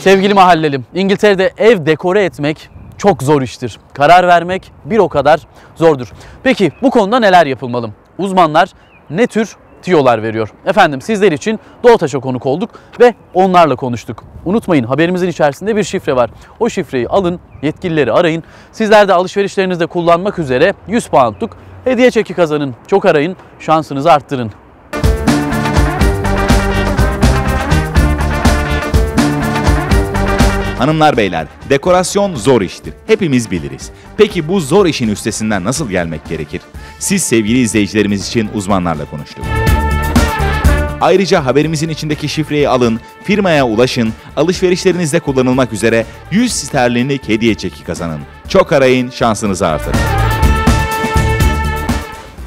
Sevgili mahallelim, İngiltere'de ev dekore etmek çok zor iştir. Karar vermek bir o kadar zordur. Peki bu konuda neler yapılmalı? Uzmanlar ne tür tiyolar veriyor? Efendim sizler için Doğutaş'a konuk olduk ve onlarla konuştuk. Unutmayın haberimizin içerisinde bir şifre var. O şifreyi alın, yetkilileri arayın. Sizler de alışverişlerinizde kullanmak üzere 100 poundluk hediye çeki kazanın. Çok arayın, şansınızı arttırın. Hanımlar beyler, dekorasyon zor iştir. Hepimiz biliriz. Peki bu zor işin üstesinden nasıl gelmek gerekir? Siz sevgili izleyicilerimiz için uzmanlarla konuştuk. Ayrıca haberimizin içindeki şifreyi alın, firmaya ulaşın, alışverişlerinizde kullanılmak üzere 100 sterlinlik hediye çeki kazanın. Çok arayın, şansınızı artırın.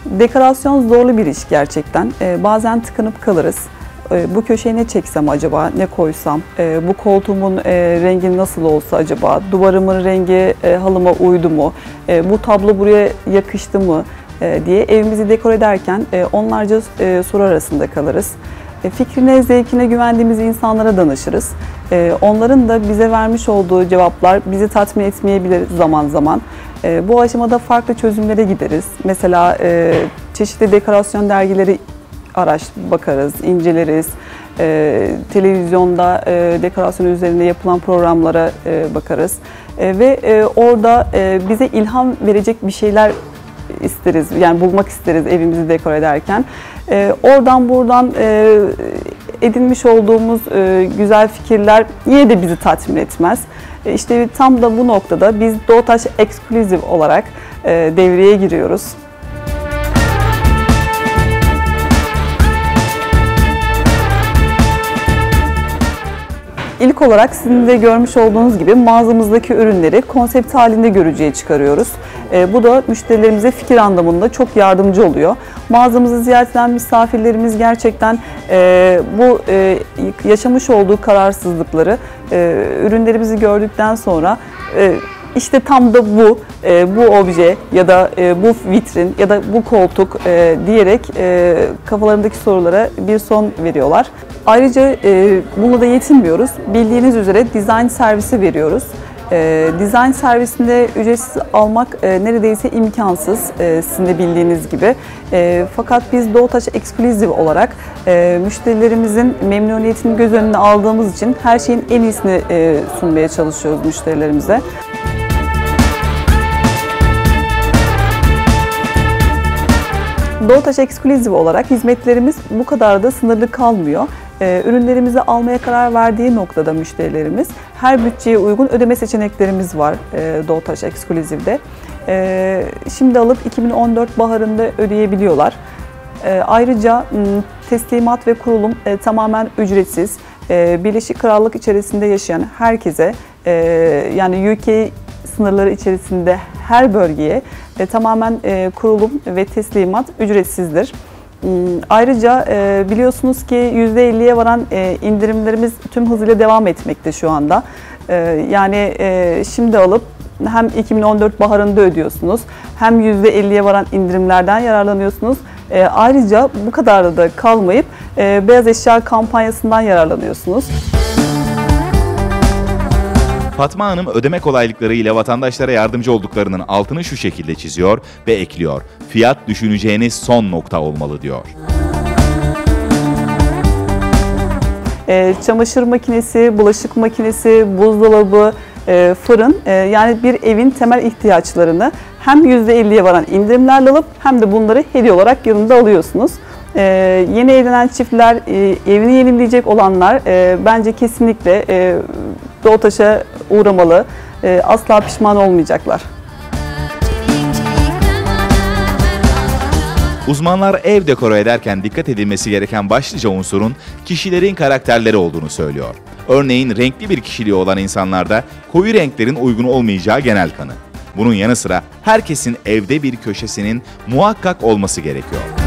Dekorasyon zorlu bir iş gerçekten. Ee, bazen tıkanıp kalırız. Ee, bu köşeye ne çeksem acaba, ne koysam, Ee, bu koltuğumun e, rengi nasıl olsa acaba, duvarımın rengi e, halıma uydu mu, Ee, bu tablo buraya yakıştı mı e, diye evimizi dekor ederken e, onlarca soru arasında kalırız. E, Fikrine, zevkine güvendiğimiz insanlara danışırız. Onların da bize vermiş olduğu cevaplar bizi tatmin etmeyebilir zaman zaman. Bu aşamada farklı çözümlere gideriz. Mesela çeşitli dekorasyon dergileri araç bakarız, inceleriz. E, televizyonda e, dekorasyon üzerinde yapılan programlara e, bakarız. E, ve e, orada e, bize ilham verecek bir şeyler isteriz. Yani bulmak isteriz evimizi dekor ederken. E, oradan buradan e, edinmiş olduğumuz e, güzel fikirler yine de bizi tatmin etmez. E, işte tam da bu noktada biz Doğutaş Exclusive olarak e, devreye giriyoruz. İlk olarak sizin de görmüş olduğunuz gibi mağazamızdaki ürünleri konsept halinde görücüye çıkarıyoruz. E, bu da müşterilerimize fikir anlamında çok yardımcı oluyor. Mağazamızı ziyaret eden misafirlerimiz gerçekten e, bu e, yaşamış olduğu kararsızlıkları ürünlerimizi gördükten sonra işte tam da bu, e, bu obje ya da e, bu vitrin ya da bu koltuk e, diyerek e, kafalarındaki sorulara bir son veriyorlar. Ayrıca e, bununla da yetinmiyoruz. Bildiğiniz üzere dizayn servisi veriyoruz. E, dizayn servisinde ücretsiz almak e, neredeyse imkansız e, sizin de bildiğiniz gibi. E, fakat biz Doğutaş Exclusive olarak e, müşterilerimizin memnuniyetini göz önüne aldığımız için her şeyin en iyisini e, sunmaya çalışıyoruz müşterilerimize. Doğutaş Exclusive olarak hizmetlerimiz bu kadar da sınırlı kalmıyor. Ee, ürünlerimizi almaya karar verdiği noktada müşterilerimiz her bütçeye uygun ödeme seçeneklerimiz var e, Doğutaş Exclusive'de. Ee, şimdi alıp 2014 baharında ödeyebiliyorlar. Ee, ayrıca m, teslimat ve kurulum e, tamamen ücretsiz. Birleşik Krallık içerisinde yaşayan herkese e, yani UK sınırları içerisinde her bölgeye e, tamamen e, kurulum ve teslimat ücretsizdir. Hmm, Ayrıca e, biliyorsunuz ki %50'ye varan e, indirimlerimiz tüm hızıyla devam etmekte şu anda. Yani şimdi alıp hem 2014 baharında ödüyorsunuz hem %50'ye varan indirimlerden yararlanıyorsunuz. Ayrıca bu kadar da kalmayıp beyaz eşya kampanyasından yararlanıyorsunuz. Fatma Hanım ödeme kolaylıkları ile vatandaşlara yardımcı olduklarının altını şu şekilde çiziyor ve ekliyor. Fiyat düşüneceğiniz son nokta olmalı diyor. E, çamaşır makinesi, bulaşık makinesi, buzdolabı, e, fırın e, yani bir evin temel ihtiyaçlarını hem %50'ye varan indirimlerle alıp hem de bunları hediye olarak yanında alıyorsunuz. E, yeni evlenen çiftler, e, evini yenileyecek olanlar e, bence kesinlikle e, Doğutaş'a uğramalı. E, asla pişman olmayacaklar. Uzmanlar ev dekore ederken dikkat edilmesi gereken başlıca unsurun kişilerin karakterleri olduğunu söylüyor. Örneğin renkli bir kişiliği olan insanlarda koyu renklerin uygun olmayacağı genel kanı. Bunun yanı sıra herkesin evde bir köşesinin muhakkak olması gerekiyor.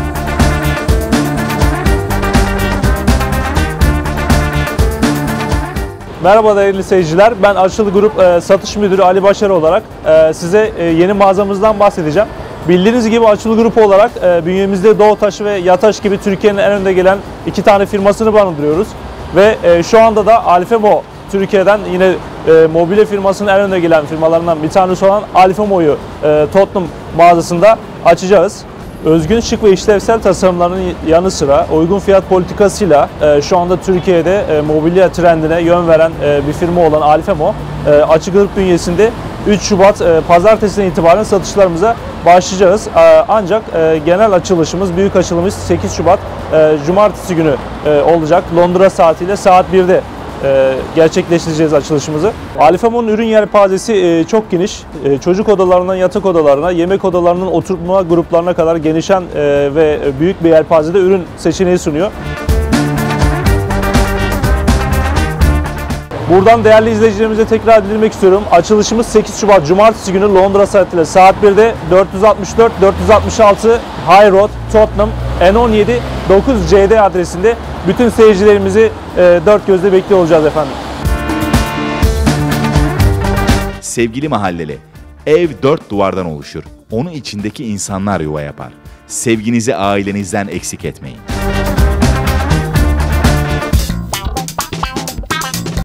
Merhaba değerli seyirciler. Ben Açılı Grup e, Satış Müdürü Ali Başar olarak e, size e, yeni mağazamızdan bahsedeceğim. Bildiğiniz gibi Açılı Grup olarak e, bünyemizde Doğutaş ve Yataş gibi Türkiye'nin en önde gelen iki tane firmasını barındırıyoruz. Ve e, şu anda da Alfemo Türkiye'den yine e, mobilya firmasının en önde gelen firmalarından bir tanesi olan Alfamo'yu e, Tottenham mağazasında açacağız. Özgün şık ve işlevsel tasarımlarının yanı sıra uygun fiyat politikasıyla e, şu anda Türkiye'de e, mobilya trendine yön veren e, bir firma olan Alfamo e, açık ırk bünyesinde 3 Şubat pazartesinden itibaren satışlarımıza başlayacağız. Ancak genel açılışımız, büyük açılımımız 8 Şubat Cumartesi günü olacak. Londra saatiyle saat 1'de e, gerçekleştireceğiz açılışımızı. Alifamo'nun ürün yelpazesi e, çok geniş. E, çocuk odalarından yatak odalarına, yemek odalarının oturma gruplarına kadar genişen e, ve büyük bir yelpazede ürün seçeneği sunuyor. Buradan değerli izleyicilerimize tekrar bildirmek istiyorum. Açılışımız 8 Şubat Cumartesi günü Londra saatiyle saat 1'de 464 466 High Road Tottenham N17 9CD adresinde bütün seyircilerimizi e, dört gözle bekliyor olacağız efendim. Sevgili mahalleli, ev dört duvardan oluşur. Onun içindeki insanlar yuva yapar. Sevginizi ailenizden eksik etmeyin.